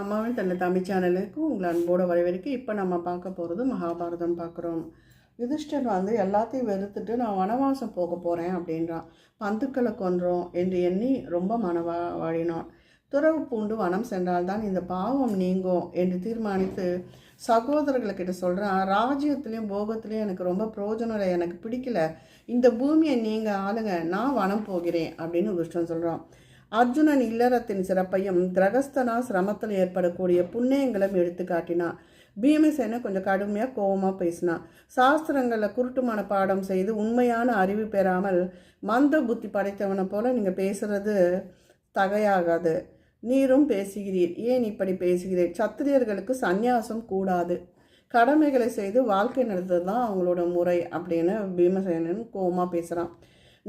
அம்மாவும் தன்னை தம்பி சேனலுக்கு உங்களை அன்போடு வரவேற்க இப்போ நம்ம பார்க்க போகிறது மகாபாரதம் பார்க்குறோம். யுதிஷ்டர் வந்து எல்லாத்தையும் வெறுத்துட்டு நான் வனவாசம் போக போகிறேன் அப்படின்றான். பந்துக்களை கொன்றோம் என்று எண்ணி ரொம்ப மனவா வாழினான் துறவு பூண்டு வனம் சென்றால்தான் இந்த பாவம் நீங்கும் என்று தீர்மானித்து சகோதரர்கள்கிட்ட சொல்கிறான் ராஜ்யத்துலேயும் போகத்துலேயும் எனக்கு ரொம்ப பிரயோஜனம் இல்லை எனக்கு பிடிக்கல. இந்த பூமியை நீங்கள் ஆளுங்க நான் வனம் போகிறேன் அப்படின்னு உதிஷ்டன் சொல்கிறான் அர்ஜுனன் இல்லறத்தின் சிறப்பையும் கிரகஸ்தனா சிரமத்தில் ஏற்படக்கூடிய புண்ணியங்களும் எடுத்து காட்டினான் பீமசேனை கொஞ்சம் கடுமையாக கோபமாக பேசினான் சாஸ்திரங்களில் குருட்டு பாடம் செய்து உண்மையான அறிவு பெறாமல் மந்த புத்தி படைத்தவனை போல நீங்கள் பேசுறது தகையாகாது. நீரும் பேசுகிறீர். ஏன் இப்படி பேசுகிறீர் சத்திரியர்களுக்கு சந்நியாசம் கூடாது. கடமைகளை செய்து வாழ்க்கை நடத்துறது தான் அவங்களோட முறை அப்படின்னு பீமசேனன் கோபமாக பேசுகிறான்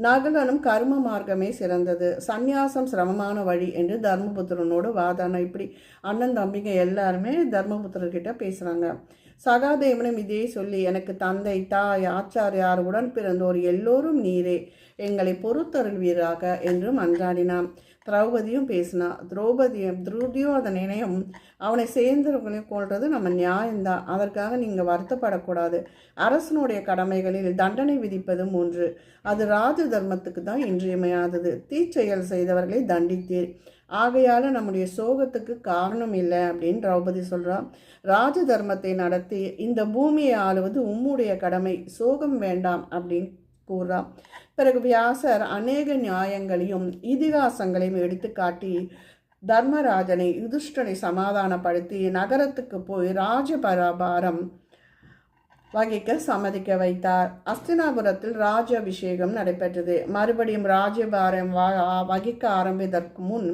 நகலனும் கர்ம மார்க்கமே சிறந்தது. சந்நியாசம் சிரமமான வழி என்று தர்மபுத்திரனோடு வாதானம் இப்படி அண்ணன் தம்பிங்க எல்லாருமே தர்மபுத்திரர்கிட்ட பேசுகிறாங்க சகாதேவனும் இதே சொல்லி எனக்கு தந்தை தாய் ஆச்சாரியார் உடன் பிறந்தோர் எல்லோரும் நீரே. எங்களை பொறுத்தருள்வீராக என்று மன்றாடினான் திரௌபதியும் பேசினா திரௌபதியும் துருதியோதனையும் அவனை சேர்ந்தவர்களையும் கொள்வது நம்ம நியாயம்தான். அதற்காக நீங்கள் வருத்தப்படக்கூடாது. அரசனுடைய கடமைகளில் தண்டனை விதிப்பதும் ஒன்று. அது ராஜ தர்மத்துக்கு தான் இன்றியமையாதது. தீச்செயல் செய்தவர்களை தண்டித்தீர். ஆகையால் நம்முடைய சோகத்துக்கு காரணம் இல்லை அப்படின்னு திரௌபதி சொல்கிறான் ராஜ தர்மத்தை நடத்தி இந்த பூமியை ஆளுவது உம்முடைய கடமை. சோகம் வேண்டாம் அப்படின்னு கூறுறான் பிறகு வியாசர் அநேக நியாயங்களையும் இதிகாசங்களையும் எடுத்துக்காட்டி தர்மராஜனை யுதிஷ்டனை சமாதானப்படுத்தி நகரத்துக்கு போய் ராஜபராபாரம் வகிக்க சம்மதிக்க வைத்தார். அஸ்தினாபுரத்தில் ராஜ அபிஷேகம் நடைபெற்றது. மறுபடியும் ராஜபாரம் வகிக்க ஆரம்பித்ததற்கு முன்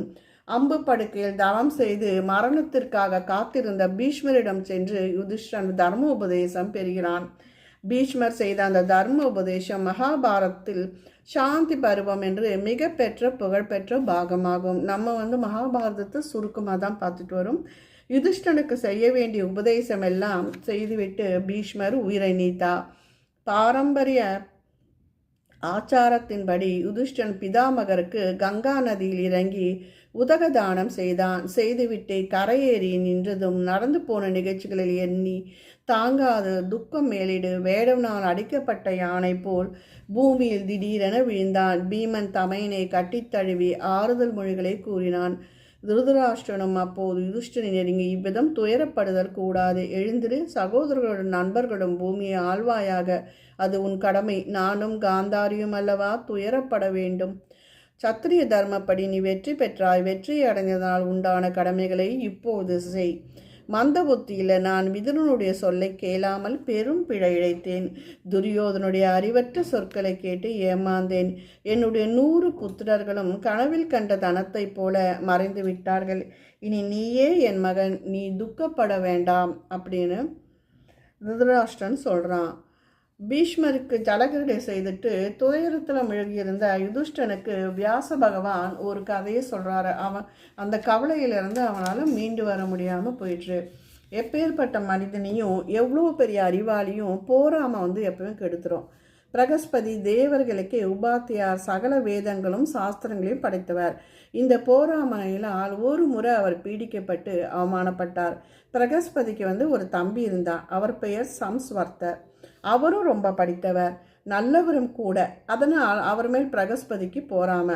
அம்பு படுக்கையில் தவம் செய்து மரணத்திற்காக காத்திருந்த பீஷ்மரிடம் சென்று யுதிஷ்டன் தர்ம உபதேசம் பெறுகிறான். பீஷ்மர் செய்த அந்த தர்ம உபதேசம் மகாபாரத்தில் சாந்தி பருவம் என்று மிக பெற்ற புகழ்பெற்ற பாகமாகும். நம்ம வந்து மகாபாரதத்தை சுருக்கமாக தான் பார்த்துட்டு வரும். யுதிஷ்டனுக்கு செய்ய வேண்டிய உபதேசம் எல்லாம் செய்துவிட்டு பீஷ்மர் உயிரை நீத்தா பாரம்பரிய ஆச்சாரத்தின்படி யுதிஷ்டன் பிதாமகருக்கு கங்கா நதியில் இறங்கி உதகதானம் செய்தான். செய்துவிட்டு கரையேறி நின்றதும் நடந்து போன நிகழ்ச்சிகளில் எண்ணி தாங்காத துக்கம் மேலிடு வேடவனால் அடிக்கப்பட்ட யானை போல் பூமியில் திடீரென விழுந்தான். பீமன் தமையனை கட்டித் தழுவி ஆறுதல் மொழிகளை கூறினான். திருதராஷ்டிரனும் அப்போது யுதிஷ்டனை நெருங்கி இவ்விதம் துயரப்படுதல் கூடாது. எழுந்திரு. சகோதரர்களுடன் நண்பர்களும் பூமியை ஆழ்வாயாக அது உன் கடமை. நானும் காந்தாரியும் அல்லவா? துயரப்பட வேண்டும். சத்திரிய தர்மப்படி நீ வெற்றி பெற்றாய். வெற்றி அடைந்ததால் உண்டான கடமைகளை இப்போது செய். மந்த புத்தியில் நான் மிதுனனுடைய சொல்லை கேளாமல் பெரும் பிழை இழைத்தேன். துரியோதனுடைய அறிவற்ற சொற்களை கேட்டு ஏமாந்தேன். என்னுடைய நூறு புத்திரர்களும் கனவில் கண்ட தனத்தைப் போல மறைந்து விட்டார்கள். இனி நீயே என் மகன் நீ துக்கப்பட வேண்டாம் அப்படின்னு ருத்ராஷ்டன் சொல்கிறான் பீஷ்மருக்கு ஜலகிரடை செய்துட்டு துயரத்தில் முழுகியிருந்த யுதிஷ்டனுக்கு வியாச பகவான் ஒரு கதையை சொல்கிறாரு அவன் அந்த கவலையிலிருந்து அவனால் மீண்டு வர முடியாமல் போயிட்டுரு எப்பேற்பட்ட மனிதனையும் எவ்வளோ பெரிய அறிவாளியும் போராமல் வந்து எப்பவும் கெடுத்துரும். பிரகஸ்பதி தேவர்களுக்கு உபாத்தியார் சகல வேதங்களும் சாஸ்திரங்களையும் படைத்தவர். இந்த போராமனையினால் ஒரு முறை அவர் பீடிக்கப்பட்டு அவமானப்பட்டார். பிரகஸ்பதிக்கு வந்து ஒரு தம்பி இருந்தார் அவர் பெயர் சம்ஸ்வர்த்தர். அவரும் ரொம்ப படித்தவர் நல்லவரும் கூட. அதனால் அவர் மேல் பிரகஸ்பதிக்கு போறாம.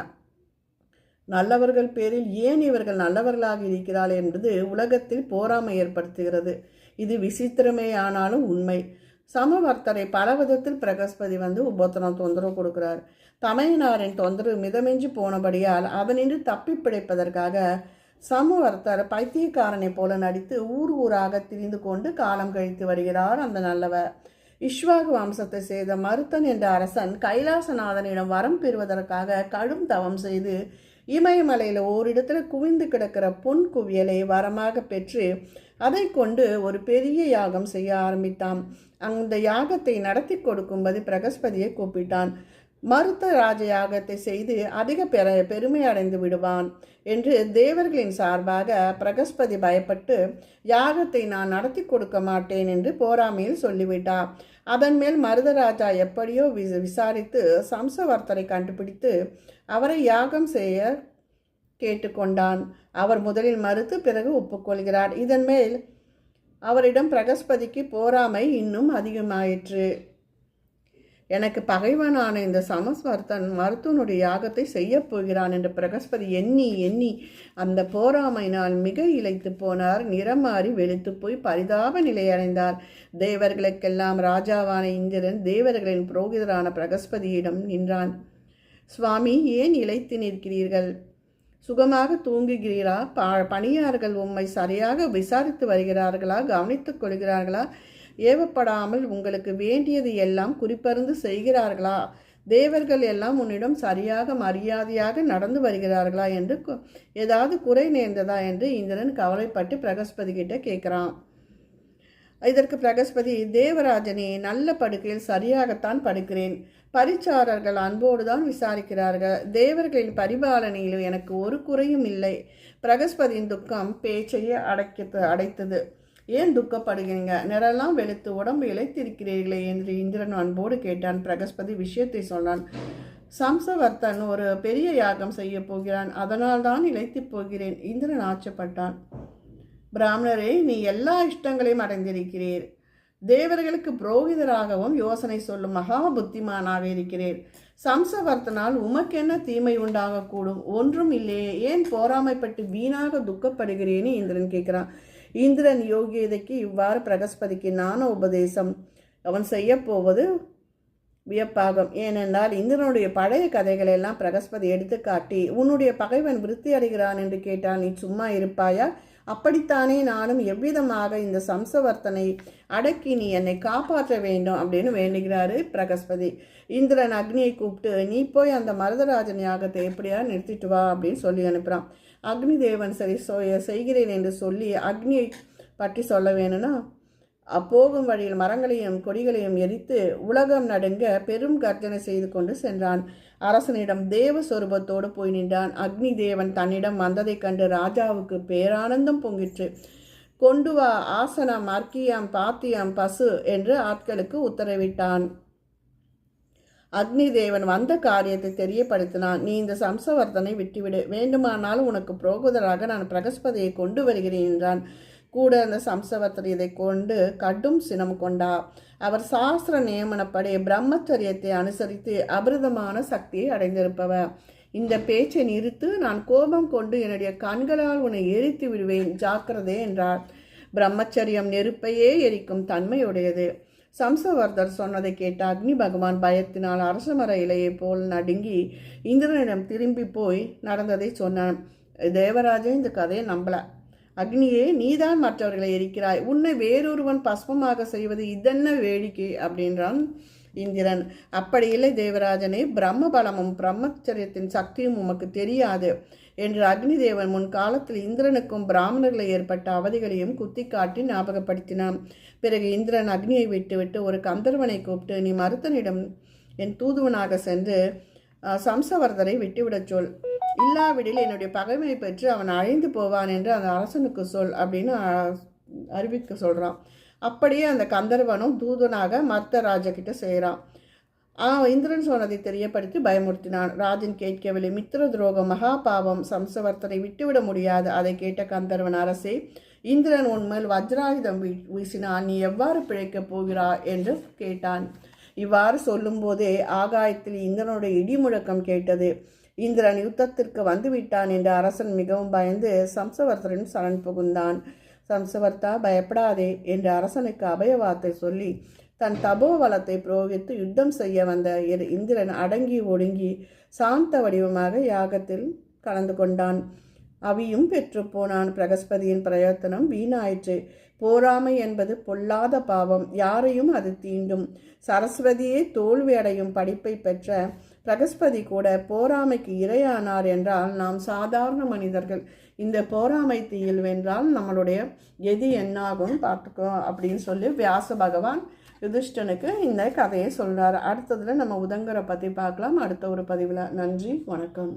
நல்லவர்கள் பேரில் ஏன் இவர்கள் நல்லவர்களாக இருக்கிறாள் என்பது உலகத்தில் போராமை ஏற்படுத்துகிறது. இது விசித்திரமே ஆனாலும் உண்மை. சமவர்த்தரை பல விதத்தில் பிரகஸ்பதி வந்து உபோத்தனம் தொந்தரவு கொடுக்கிறார். தமையனாரின் தொந்தரவு மிதமெஞ்சு போனபடியால் அவனின்று தப்பி பிழைப்பதற்காக சமவர்த்தர் பைத்தியக்காரனை போல நடித்து ஊர் ஊராக திரிந்து கொண்டு காலம் கழித்து வருகிறார் அந்த நல்லவர். இஷ்வாகு வம்சத்தை செய்த மருத்தன் என்ற அரசன் கைலாசநாதனிடம் வரம் பெறுவதற்காக கடும் தவம் செய்து இமயமலையில் ஓரிடத்துல குவிந்து கிடக்கிற பொன் குவியலை வரமாக பெற்று அதை கொண்டு ஒரு பெரிய யாகம் செய்ய ஆரம்பித்தான். அந்த யாகத்தை நடத்தி கொடுக்கும்படி பிரகஸ்பதியை கூப்பிட்டான். மருத்த ராஜயாகத்தை செய்து அதிக பெற பெருமை அடைந்து விடுவான் என்று தேவர்களின் சார்பாக பிரகஸ்பதி பயப்பட்டு யாகத்தை நான் நடத்தி கொடுக்க மாட்டேன் என்று போராமையில் சொல்லிவிட்டார் அதன் மேல் மருதராஜா எப்படியோ விசாரித்து சம்சவர்த்தரை கண்டுபிடித்து அவரை யாகம் செய்ய கேட்டுக்கொண்டான். அவர் முதலில் மறுத்து பிறகு ஒப்புக்கொள்கிறார். இதன் மேல் அவரிடம் பிரகஸ்பதிக்கு போராமை இன்னும் அதிகமாயிற்று. எனக்கு பகைவனான இந்த சமஸ்வர்த்தன் மருத்துவனுடைய யாகத்தை செய்யப் போகிறான் என்று பிரகஸ்பதி எண்ணி எண்ணி அந்த போராமையினால் மிக இழைத்து போனார். நிறமாறி வெளுத்து போய் பரிதாப நிலையடைந்தார் தேவர்களுக்கெல்லாம் ராஜாவான இந்திரன் தேவர்களின் புரோகிதரான பிரகஸ்பதியிடம் நின்றான். சுவாமி ஏன் இழைத்து நிற்கிறீர்கள்? சுகமாக தூங்குகிறீரா? ப பணியார்கள் உம்மை சரியாக விசாரித்து வருகிறார்களா? கவனித்துக் கொள்கிறார்களா? ஏவப்படாமல் உங்களுக்கு வேண்டியது எல்லாம் குறிப்பருந்து செய்கிறார்களா? தேவர்கள் எல்லாம் உன்னிடம் சரியாக மரியாதையாக நடந்து வருகிறார்களா என்று ஏதாவது குறை நேர்ந்ததா என்று இந்திரன் கவலைப்பட்டு பிரகஸ்பதி கிட்ட கேட்குறான். இதற்கு பிரகஸ்பதி தேவராஜனே நல்ல படுக்கையில் சரியாகத்தான் படுக்கிறேன். பரிச்சாரர்கள் அன்போடு தான் விசாரிக்கிறார்கள். தேவர்களின் பரிபாலனையில் எனக்கு ஒரு குறையும் இல்லை. பிரகஸ்பதியின் துக்கம் பேச்சையே அடைக்க அடைத்தது. ஏன் துக்கப்படுகிறீங்க? நிறெல்லாம் வெளுத்து உடம்பு இழைத்திருக்கிறீர்களே என்று இந்திரன் அன்போடு கேட்டான். பிரகஸ்பதி விஷயத்தை சொன்னான். சம்சவர்த்தன் ஒரு பெரிய யாகம் செய்ய போகிறான். அதனால் தான் இழைத்து போகிறேன் இந்திரன் ஆச்சப்பட்டான். பிராமணரே நீ எல்லா இஷ்டங்களையும் அடைந்திருக்கிறீர். தேவர்களுக்கு புரோகிதராகவும் யோசனை சொல்லும் மகா புத்திமானாக இருக்கிறேன் சம்சவர்த்தனால் உமக்கென்ன தீமை உண்டாகக்கூடும்? ஒன்றும் இல்லையே. ஏன் போராமைப்பட்டு வீணாக துக்கப்படுகிறேன்னு இந்திரன் கேட்குறான். இந்திரன் யோகியதைக்கு இவ்வாறு பிரகஸ்பதிக்கு ஞான உபதேசம். அவன் செய்யப்போவது வியப்பாகும். ஏனென்றால் இந்திரனுடைய பழைய கதைகளை எல்லாம் பிரகஸ்பதி எடுத்துக்காட்டி உன்னுடைய பகைவன் விருத்தி அடைகிறான் என்று கேட்டான். நீ சும்மா இருப்பாயா? அப்படித்தானே நானும் எவ்விதமாக இந்த சம்சவர்த்தனை அடக்கி நீ என்னை காப்பாற்ற வேண்டும் அப்படின்னு வேண்டுகிறாரு பிரகஸ்பதி. இந்திரன் அக்னியை கூப்பிட்டு நீ போய் அந்த மருதராஜன் யாகத்தை எப்படியா நிறுத்திட்டு வா அப்படின்னு சொல்லி அனுப்புகிறான் அக்னி தேவன் சரி செய்கிறேன் என்று சொல்லி அக்னியை பற்றி சொல்ல வேணும்னா அப்போகும் வழியில் மரங்களையும் கொடிகளையும் எரித்து உலகம் நடுங்க பெரும் கர்ஜனை செய்து கொண்டு சென்றான். அரசனிடம் தேவ சொரூபத்தோடு போய் நின்றான். அக்னி தேவன் தன்னிடம் வந்ததைக் கண்டு ராஜாவுக்கு பேரானந்தம் பொங்கிற்று. கொண்டு வா ஆசனம் அர்க்கியம் பாத்தியம் பசு என்று ஆட்களுக்கு உத்தரவிட்டான். அக்னி தேவன் வந்த காரியத்தை தெரியப்படுத்தினான். நீ இந்த சம்சவர்த்தனை விட்டுவிடு. வேண்டுமானாலும் உனக்கு புரோகுதராக நான் பிரகஸ்பதியை கொண்டு வருகிறேன் என்றான். கூட அந்த சம்சவத்திரியதை கொண்டு கடும் சினம் கொண்டா. அவர் சாஸ்திர நியமனப்படி பிரம்மச்சரியத்தை அனுசரித்து அபிரதமான சக்தியை அடைந்திருப்பவர். இந்த பேச்சை நிறுத்து நான் கோபம் கொண்டு என்னுடைய கண்களால் உன்னை எரித்து விடுவேன் ஜாக்கிரதே என்றார். பிரம்மச்சரியம் நெருப்பையே எரிக்கும் தன்மையுடையது. சம்சவர்தர் சொன்னதை கேட்ட அக்னி பகவான் பயத்தினால் அரசமர இலையை போல் நடுங்கி இந்திரனிடம் திரும்பி போய் நடந்ததை சொன்னான். தேவராஜன் இந்த கதையை நம்பல. அக்னியே நீதான் மற்றவர்களை எரிக்கிறாய். உன்னை வேறொருவன் பஸ்மமாக செய்வது இதென்ன வேடிக்கை? அப்படின்றான் இந்திரன். அப்படி இல்லை தேவராஜனே பிரம்ம பலமும் பிரம்மச்சரியத்தின் சக்தியும் உமக்கு தெரியாது என்று அக்னி தேவன் முன் காலத்தில் இந்திரனுக்கும் பிராமணர்களை ஏற்பட்ட அவதிகளையும் குத்தி காட்டி ஞாபகப்படுத்தினான். பிறகு இந்திரன் அக்னியை விட்டுவிட்டு ஒரு கந்தர்வனை கூப்பிட்டு நீ மருத்தனிடம் என் தூதுவனாக சென்று சம்சவர்தரை விட்டுவிடச் சொல். இல்லாவிடில் என்னுடைய பகைமை பெற்று அவன் அழிந்து போவான் என்று அந்த அரசனுக்கு சொல் அப்படின்னு அறிவிக்க சொல்கிறான் அப்படியே அந்த கந்தர்வனும் தூதனாக மர்த்த ராஜா கிட்ட செய்கிறான் இந்திரன் சொன்னதை தெரியப்படுத்தி பயமுறுத்தினான். ராஜன் கேட்கவில்லை. மித்திர துரோகம் மகா பாவம் சம்சவர்த்தனை விட்டுவிட முடியாது. அதை கேட்ட கந்தர்வன் அரசே இந்திரன் உண்மையில் வஜ்ராயுதம் வீசினான். நீ எவ்வாறு பிழைக்கப் போகிறா என்று கேட்டான். இவ்வாறு சொல்லும்போதே ஆகாயத்தில் இந்திரனுடைய இடி முழக்கம் கேட்டது. இந்திரன் யுத்தத்திற்கு வந்துவிட்டான் என்று அரசன் மிகவும் பயந்து சம்சவர்த்தரின் சரண் புகுந்தான். சம்சவர்த்தா பயப்படாதே என்று அரசனுக்கு அபய வார்த்தை சொல்லி தன் தபோவலத்தை புரோகித்து யுத்தம் செய்ய வந்த இந்திரன் அடங்கி ஒடுங்கி சாந்த வடிவமாக யாகத்தில் கலந்து கொண்டான். அவியும் பெற்று போனான். பிரகஸ்பதியின் பிரயத்தனம் வீணாயிற்று. போராமை என்பது பொல்லாத பாவம். யாரையும் அது தீண்டும். சரஸ்வதியே தோல்வி அடையும் படிப்பை பெற்ற பிரகஸ்பதி கூட போராமைக்கு இரையானார் என்றால் நாம் சாதாரண மனிதர்கள். இந்த போராமை தீயில் வென்றால் நம்மளுடைய எது என்னாகும் பார்த்துக்கோ அப்படின்னு சொல்லி வியாச பகவான் யுதிஷ்டனுக்கு இந்த கதையை சொல்கிறார் அடுத்ததில் நம்ம உதங்கரை பற்றி பார்க்கலாம். அடுத்த ஒரு பதிவில். நன்றி வணக்கம்.